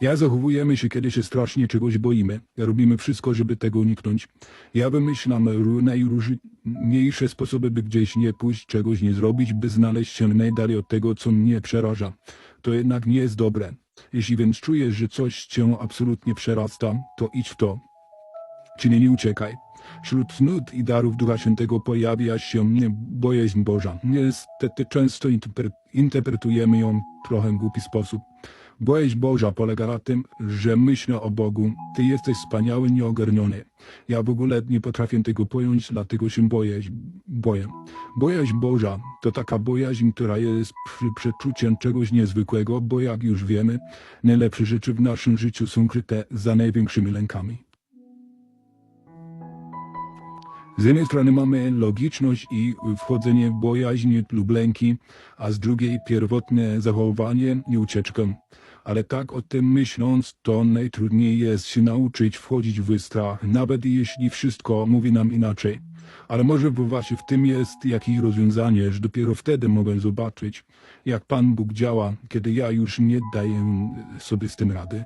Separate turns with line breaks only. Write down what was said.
Ja zachowujemy się, kiedy się strasznie czegoś boimy. Robimy wszystko, żeby tego uniknąć. Ja wymyślam ró- najróżniejsze sposoby, by gdzieś nie pójść, czegoś nie zrobić, by znaleźć się najdalej od tego, co mnie przeraża. To jednak nie jest dobre. Jeśli więc czujesz, że coś cię absolutnie przerasta, to idź w to. Czyli nie uciekaj. Wśród cnót i darów Ducha Świętego pojawia się bojaźń Boża. Niestety często interpre- interpretujemy ją w trochę głupi sposób. Bojaźń Boża polega na tym, że myślę o Bogu. Ty jesteś wspaniały, nieogarniony. Ja w ogóle nie potrafię tego pojąć, dlatego się boję. boję. Bojaźń Boża to taka bojaźń, która jest przeczuciem czegoś niezwykłego, bo jak już wiemy, najlepsze rzeczy w naszym życiu są kryte za największymi lękami. Z jednej strony mamy logiczność i wchodzenie w bojaźń lub lęki, a z drugiej pierwotne zachowanie i ucieczkę. Ale tak o tym myśląc, to najtrudniej jest się nauczyć wchodzić w strach, nawet jeśli wszystko mówi nam inaczej. Ale może właśnie w tym jest jakieś rozwiązanie, że dopiero wtedy mogę zobaczyć, jak Pan Bóg działa, kiedy ja już nie daję sobie z tym rady.